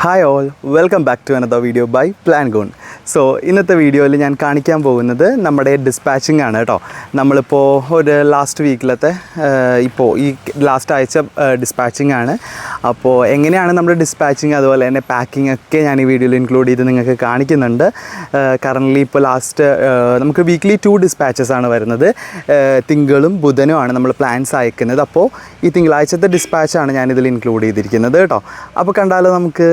Hi all welcome back to another video by plan gone so ഇന്നത്തെ വീഡിയോയിൽ ഞാൻ കാണിക്കാൻ പോകുന്നത് നമ്മുടെ ഡിസ്പാച്ചിങ് ആണ് കേട്ടോ നമ്മളിപ്പോൾ ഒരു ലാസ്റ്റ് വീക്കിലത്തെ ഇപ്പോൾ ഈ ലാസ്റ്റ് ആഴ്ച ഡിസ്പാച്ചിങ് ആണ്. അപ്പോൾ എങ്ങനെയാണ് നമ്മുടെ ഡിസ്പാച്ചിങ് അതുപോലെ തന്നെ പാക്കിംഗ് ഒക്കെ ഞാൻ ഈ വീഡിയോയിൽ ഇൻക്ലൂഡ് ചെയ്ത് നിങ്ങൾക്ക് കാണിക്കുന്നുണ്ട്. കറന്റ്ലി ഇപ്പോൾ ലാസ്റ്റ് നമുക്ക് വീക്ക്ലി ടു ഡിസ്പാച്ചസ് ആണ് വരുന്നത്. തിങ്കളും ബുധനും ആണ് നമ്മൾ പ്ലാൻസ് അയക്കുന്നത്. അപ്പോൾ ഈ തിങ്കളാഴ്ചത്തെ ഡിസ്പാച്ചാണ് ഞാനിതിൽ ഇൻക്ലൂഡ് ചെയ്തിരിക്കുന്നത് കേട്ടോ അപ്പോൾ കണ്ടാലോ നമുക്ക്.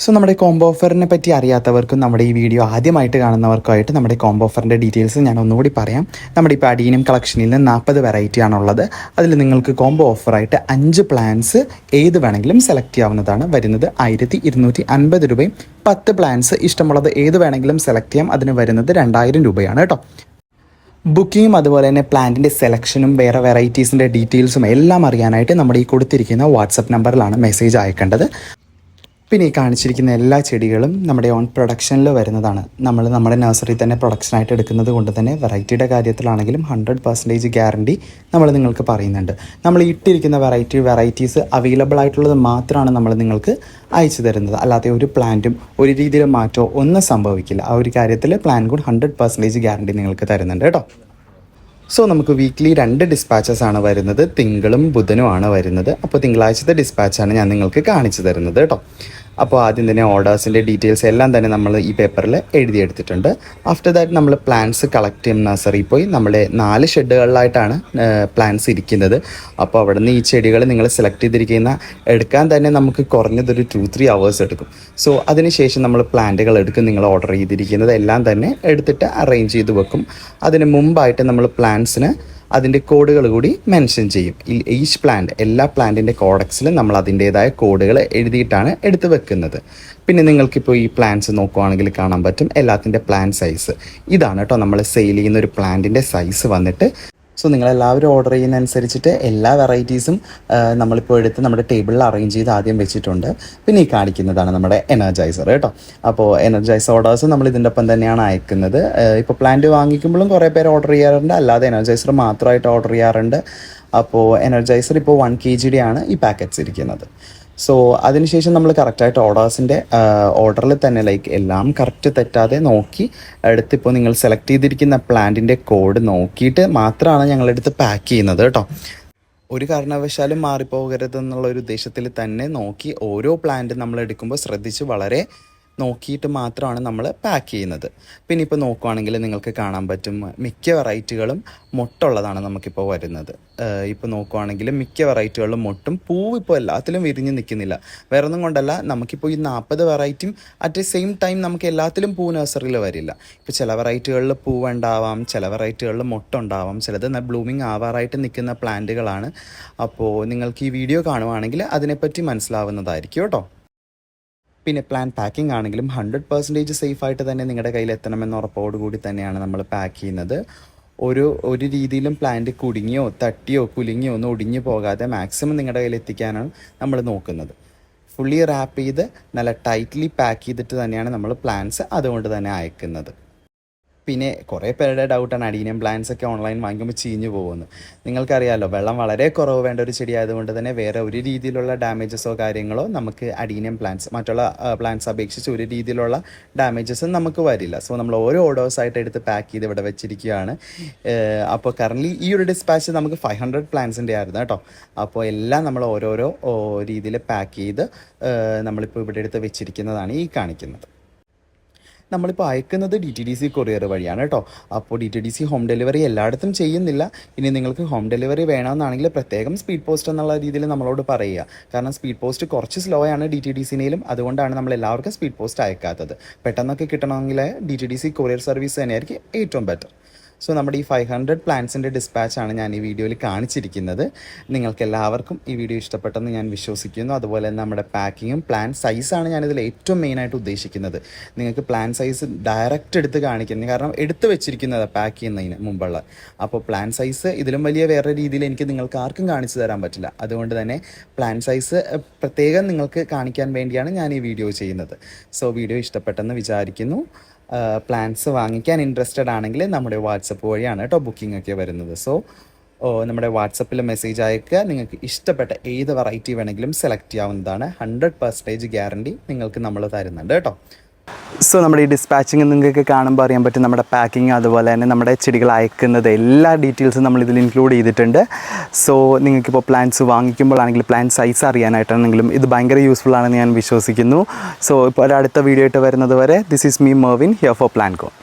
സോ നമ്മുടെ കോംബോ ഓഫറിനെ പറ്റി അറിയാത്തവർക്കും നമ്മുടെ ഈ വീഡിയോ ആദ്യമായിട്ട് കാണുന്നവർക്കുമായിട്ട് നമ്മുടെ കോംബോ ഓഫറിന്റെ ഡീറ്റെയിൽസ് ഞാൻ ഒന്നുകൂടി പറയാം. നമ്മുടെ ഇപ്പോൾ അഡീനം കളക്ഷനിൽ നിന്ന് നാൽപ്പത് വെറൈറ്റി ആണുള്ളത്. അതിൽ നിങ്ങൾക്ക് കോംബോ ഓഫറായിട്ട് അഞ്ച് പ്ലാൻസ് ഏത് വേണമെങ്കിലും സെലക്ട് ചെയ്യാവുന്നതാണ്. വരുന്നത് ആയിരത്തി ഇരുന്നൂറ്റി അൻപത് രൂപയും പത്ത് പ്ലാൻസ് ഇഷ്ടമുള്ളത് ഏത് വേണമെങ്കിലും സെലക്ട് ചെയ്യാം. അതിന് വരുന്നത് രണ്ടായിരം രൂപയാണ് കേട്ടോ. ബുക്കിങ്ങും അതുപോലെ തന്നെ പ്ലാന്റിന്റെ സെലക്ഷനും വേറെ വെറൈറ്റീസിന്റെ ഡീറ്റെയിൽസും എല്ലാം അറിയാനായിട്ട് നമ്മുടെ ഈ കൊടുത്തിരിക്കുന്ന വാട്സപ്പ് നമ്പറിലാണ് മെസ്സേജ് അയക്കേണ്ടത്. പിന്നെ ഈ കാണിച്ചിരിക്കുന്ന എല്ലാ ചെടികളും നമ്മുടെ ഓൺ പ്രൊഡക്ഷനിൽ വരുന്നതാണ്. നമ്മൾ നമ്മുടെ നഴ്സറി തന്നെ പ്രൊഡക്ഷനായിട്ട് എടുക്കുന്നത് കൊണ്ട് തന്നെ വെറൈറ്റിയുടെ കാര്യത്തിലാണെങ്കിലും ഹൺഡ്രഡ് പെർസെന്റേജ് ഗ്യാരണ്ടി നമ്മൾ നിങ്ങൾക്ക് പറയുന്നുണ്ട്. നമ്മൾ ഇട്ടിരിക്കുന്ന വെറൈറ്റി വെറൈറ്റീസ് അവൈലബിൾ ആയിട്ടുള്ളത് മാത്രമാണ് നമ്മൾ നിങ്ങൾക്ക് അയച്ചു തരുന്നത്. അല്ലാതെ ഒരു പ്ലാന്റും ഒരു രീതിയിൽ മാറ്റമോ ഒന്നും സംഭവിക്കില്ല. ആ ഒരു കാര്യത്തിൽ plan good hundred percentage guarantee നിങ്ങൾക്ക് തരുന്നുണ്ട് കേട്ടോ. സോ നമുക്ക് വീക്ക്ലി രണ്ട് ഡിസ്പാച്ചസ് ആണ് വരുന്നത്. തിങ്കളും ബുധനും ആണ് വരുന്നത്. അപ്പോൾ തിങ്കളാഴ്ചത്തെ ഡിസ്പാച്ചാണ് ഞാൻ നിങ്ങൾക്ക് കാണിച്ചു തരുന്നത് കേട്ടോ. അപ്പോൾ ആദ്യം തന്നെ ഓർഡേഴ്സിന്റെ ഡീറ്റെയിൽസ് എല്ലാം തന്നെ നമ്മൾ ഈ പേപ്പറിൽ എഴുതിയെടുത്തിട്ടുണ്ട്. ആഫ്റ്റർ ദാറ്റ് നമ്മൾ പ്ലാന്റ്സ് കളക്ട് ചെയ്യും നഴ്സറി പോയി. നമ്മുടെ നാല് ഷെഡുകളിലായിട്ടാണ് പ്ലാന്റ്സ് ഇരിക്കുന്നത്. അപ്പോൾ അവിടെ നിന്ന് ഈ ചെടികൾ നിങ്ങൾ സെലക്ട് ചെയ്തിരിക്കുന്ന എടുക്കാൻ തന്നെ നമുക്ക് കുറഞ്ഞതൊരു ടു ത്രീ അവേഴ്സ് എടുക്കും. സോ അതിനുശേഷം നമ്മൾ പ്ലാന്റുകൾ എടുക്കും നിങ്ങൾ ഓർഡർ ചെയ്തിരിക്കുന്നത് എല്ലാം തന്നെ എടുത്തിട്ട് അറേഞ്ച് ചെയ്ത് വെക്കും. അതിന് മുമ്പായിട്ട് നമ്മൾ പ്ലാന്റ്സിന് അതിന്റെ കോഡുകൾ കൂടി മെൻഷൻ ചെയ്യും. ഈച്ച് പ്ലാന്റ് എല്ലാ പ്ലാന്റിന്റെ കോഡക്സിലും നമ്മൾ അതിന്റേതായ കോഡുകൾ എഴുതിയിട്ടാണ് എടുത്തു വെക്കുന്നത്. പിന്നെ നിങ്ങൾക്കിപ്പോൾ ഈ പ്ലാന്റ്സ് നോക്കുവാണെങ്കിൽ കാണാൻ പറ്റും എല്ലാത്തിന്റെ പ്ലാൻ സൈസ് ഇതാണ് കേട്ടോ നമ്മൾ സെയിൽ ചെയ്യുന്ന ഒരു പ്ലാന്റിന്റെ സൈസ് വന്നിട്ട് സോ നിങ്ങളെല്ലാവരും ഓർഡർ ചെയ്യുന്നതനുസരിച്ചിട്ട് എല്ലാ വെറൈറ്റീസും നമ്മളിപ്പോൾ എടുത്ത് നമ്മുടെ ടേബിളിൽ അറേഞ്ച് ചെയ്ത് ആദ്യം വെച്ചിട്ടുണ്ട്. പിന്നെ ഈ കാണിക്കുന്നതാണ് നമ്മുടെ എനർജൈസർ കേട്ടോ. അപ്പോൾ എനർജൈസർ ഓർഡേഴ്സ് നമ്മൾ ഇതിന്റെ ഒപ്പം തന്നെയാണ് അയക്കുന്നത്. ഇപ്പോൾ പ്ലാന്റ് വാങ്ങിക്കുമ്പോഴും കുറേ പേര് ഓർഡർ ചെയ്യാറുണ്ട്. അല്ലാതെ എനർജൈസർ മാത്രമായിട്ട് ഓർഡർ ചെയ്യാറുണ്ട്. അപ്പോൾ എനർജൈസർ ഇപ്പോൾ വൺ കെ ജിയുടെ ആണ് ഈ പാക്കറ്റ്സ് ഇരിക്കുന്നത്. സോ അതിനുശേഷം നമ്മൾ കറക്റ്റായിട്ട് ഓർഡേഴ്സിന്റെ ഓർഡറിൽ തന്നെ ലൈക്ക് എല്ലാം കറക്റ്റ് തെറ്റാതെ നോക്കി എടുത്തിപ്പോൾ നിങ്ങൾ സെലക്ട് ചെയ്തിരിക്കുന്ന പ്ലാന്റിന്റെ കോഡ് നോക്കിയിട്ട് മാത്രമാണ് ഞങ്ങളെടുത്ത് പാക്ക് ചെയ്യുന്നത് കേട്ടോ. ഒരു കാരണവശാലും മാറിപ്പോകരുതെന്നുള്ള ഒരു ഉദ്ദേശത്തിൽ തന്നെ നോക്കി ഓരോ പ്ലാന്റ് നമ്മൾ എടുക്കുമ്പോൾ ശ്രദ്ധിച്ച് വളരെ നോക്കിയിട്ട് മാത്രമാണ് നമ്മൾ പാക്ക് ചെയ്യുന്നത്. പിന്നെ ഇപ്പോൾ നോക്കുവാണെങ്കിൽ നിങ്ങൾക്ക് കാണാൻ പറ്റും മിക്ക വെറൈറ്റികളും മുട്ടുള്ളതാണ് നമുക്കിപ്പോൾ വരുന്നത്. ഇപ്പോൾ നോക്കുവാണെങ്കിൽ മിക്ക വെറൈറ്റികളിലും മുട്ടും പൂവ് ഇപ്പോൾ എല്ലാത്തിലും വിരിഞ്ഞ് നിൽക്കുന്നില്ല. വേറെ ഒന്നും കൊണ്ടല്ല നമുക്കിപ്പോൾ ഈ നാൽപ്പത് വെറൈറ്റിയും അറ്റ് സെയിം ടൈം നമുക്ക് എല്ലാത്തിലും പൂ നഴ്സറിയിൽ വരില്ല. ഇപ്പോൾ ചില വെറൈറ്റികളിൽ പൂവ് ഉണ്ടാവാം ചില വെറൈറ്റികളിൽ മുട്ടുണ്ടാവാം ചിലത് ബ്ലൂമിങ് ആവാറായിട്ട് നിൽക്കുന്ന പ്ലാന്റുകളാണ് അപ്പോൾ നിങ്ങൾക്ക് ഈ വീഡിയോ കാണുവാണെങ്കിൽ അതിനെപ്പറ്റി മനസ്സിലാവുന്നതായിരിക്കും കേട്ടോ. പിന്നെ പ്ലാൻ പാക്കിംഗ് ആണെങ്കിലും ഹൺഡ്രഡ് പെർസെന്റേജ് സേഫ് ആയിട്ട് തന്നെ നിങ്ങളുടെ കയ്യിൽ എത്തണമെന്ന ഉറപ്പോടുകൂടി തന്നെയാണ് നമ്മൾ പാക്ക് ചെയ്യുന്നത്. ഒരു ഒരു രീതിയിലും പ്ലാന്റ് കുടുങ്ങിയോ തട്ടിയോ കുലുങ്ങിയോ ഒന്നും ഒടിഞ്ഞു പോകാതെ മാക്സിമം നിങ്ങളുടെ കയ്യിൽ എത്തിക്കാനാണ് നമ്മൾ നോക്കുന്നത്. ഫുള്ളി റാപ്പ് ചെയ്ത് നല്ല ടൈറ്റ്ലി പാക്ക് ചെയ്തിട്ട് തന്നെയാണ് നമ്മൾ പ്ലാൻസ് അതുകൊണ്ട് തന്നെ അയക്കുന്നത്. പിന്നെ കുറേ പേരുടെ ഡൗട്ടാണ് അഡീനിയം പ്ലാന്റ്സ് ഒക്കെ ഓൺലൈൻ വാങ്ങിക്കുമ്പോൾ ചീഞ്ഞു പോകുന്നത് നിങ്ങൾക്കറിയാമല്ലോ വെള്ളം വളരെ കുറവ് വേണ്ട ഒരു ചെടി ആയതുകൊണ്ട് തന്നെ വേറെ ഒരു രീതിയിലുള്ള ഡാമേജസോ കാര്യങ്ങളോ നമുക്ക് അഡീനിയം പ്ലാന്റ്സ് മറ്റുള്ള പ്ലാന്റ്സ് അപേക്ഷിച്ച് ഒരു രീതിയിലുള്ള ഡാമേജസും നമുക്ക് വരില്ല. സോ നമ്മൾ ഓരോ ഓർഡേഴ്സ് ആയിട്ട് എടുത്ത് പാക്ക് ചെയ്ത് ഇവിടെ വെച്ചിരിക്കുകയാണ്. അപ്പോൾ കറൻലി ഈ ഒരു ഡിസ്പാച്ച് നമുക്ക് ഫൈവ് ഹൺഡ്രഡ് പ്ലാന്റ്സിന്റെ ആയിരുന്നു കേട്ടോ. അപ്പോൾ എല്ലാം നമ്മൾ ഓരോരോ രീതിയിൽ പാക്ക് ചെയ്ത് നമ്മളിപ്പോൾ ഇവിടെ എടുത്ത് വെച്ചിരിക്കുന്നതാണ് ഈ കാണിക്കുന്നത്. നമ്മളിപ്പോൾ അയക്കുന്നത് D T D C courier വഴിയാണ് കേട്ടോ. അപ്പോൾ D T D C home delivery എല്ലായിടത്തും ചെയ്യുന്നില്ല. ഇനി നിങ്ങൾക്ക് ഹോം ഡെലിവറി വേണമെന്നാണെങ്കിൽ പ്രത്യേകം സ്പീഡ് പോസ്റ്റ് എന്നുള്ള രീതിയിൽ നമ്മളോട് പറയുക. കാരണം സ്പീഡ് പോസ്റ്റ് കുറച്ച് സ്ലോ ആണ് ഡി ടി ഡി സിനെയിലും അതുകൊണ്ടാണ് നമ്മൾ എല്ലാവർക്കും സ്പീഡ് പോസ്റ്റ് അയക്കാത്തത്. പെട്ടെന്നൊക്കെ കിട്ടണമെങ്കിൽ D T D C courier service തന്നെയായിരിക്കും ഏറ്റവും ബെറ്റർ സോ നമ്മുടെ ഈ ഫൈവ് ഹൺഡ്രഡ് പ്ലാൻസിന്റെ ഡിസ്പാച്ചാണ് ഞാൻ ഈ വീഡിയോയിൽ കാണിച്ചിരിക്കുന്നത്. നിങ്ങൾക്ക് എല്ലാവർക്കും ഈ വീഡിയോ ഇഷ്ടപ്പെട്ടെന്ന് ഞാൻ വിശ്വസിക്കുന്നു. അതുപോലെ തന്നെ നമ്മുടെ പാക്കിങ്ങും പ്ലാൻ സൈസാണ് ഞാനിതിൽ ഏറ്റവും മെയിനായിട്ട് ഉദ്ദേശിക്കുന്നത്. നിങ്ങൾക്ക് പ്ലാൻ സൈസ് ഡയറക്റ്റ് എടുത്ത് കാണിക്കുന്നത് കാരണം എടുത്ത് വെച്ചിരിക്കുന്നത് പാക്ക് ചെയ്യുന്നതിന് മുമ്പുള്ള. അപ്പോൾ പ്ലാൻ സൈസ് ഇതിലും വലിയ വേറെ രീതിയിൽ എനിക്ക് നിങ്ങൾക്ക് ആർക്കും കാണിച്ചു തരാൻ പറ്റില്ല. അതുകൊണ്ട് തന്നെ പ്ലാൻ സൈസ് പ്രത്യേകം നിങ്ങൾക്ക് കാണിക്കാൻ വേണ്ടിയാണ് ഞാൻ ഈ വീഡിയോ ചെയ്യുന്നത്. സോ വീഡിയോ ഇഷ്ടപ്പെട്ടെന്ന് വിചാരിക്കുന്നു. പ്ലാൻസ് വാങ്ങിക്കാൻ ഇൻട്രസ്റ്റഡ് ആണെങ്കിൽ നമ്മുടെ വാട്സപ്പ് വഴിയാണ് കേട്ടോ ബുക്കിംഗ് ഒക്കെ വരുന്നത്. സോ നമ്മുടെ വാട്സപ്പിൽ മെസ്സേജ് അയക്കുക നിങ്ങൾക്ക് ഇഷ്ടപ്പെട്ട ഏത് വെറൈറ്റി വേണമെങ്കിലും സെലക്ട് ചെയ്യാവുന്നതാണ്. ഹൺഡ്രഡ് പെർസെന്റേജ് ഗ്യാരണ്ടി നിങ്ങൾക്ക് നമ്മൾ തരുന്നുണ്ട് കേട്ടോ സോ നമ്മുടെ ഈ ഡിസ്പാച്ചിങ് നിങ്ങൾക്ക് കാണുമ്പോൾ അറിയാൻ പറ്റും നമ്മുടെ പാക്കിങ് അതുപോലെ തന്നെ നമ്മുടെ ചെടികൾ അയക്കുന്നത് എല്ലാ ഡീറ്റെയിൽസും നമ്മൾ ഇതിൽ ഇൻക്ലൂഡ് ചെയ്തിട്ടുണ്ട്. സോ നിങ്ങൾക്കിപ്പോൾ പ്ലാന്റ്സ് വാങ്ങിക്കുമ്പോഴാണെങ്കിൽ പ്ലാന്റ് സൈസ് അറിയാനായിട്ടാണെങ്കിലും ഇത് ഭയങ്കര യൂസ്ഫുൾ ആണെന്ന് ഞാൻ വിശ്വസിക്കുന്നു. സോ ഇപ്പോൾ ഒരടുത്ത വീഡിയോ ആയിട്ട് വരുന്നത് വരെ this is me Mervin here for plan corn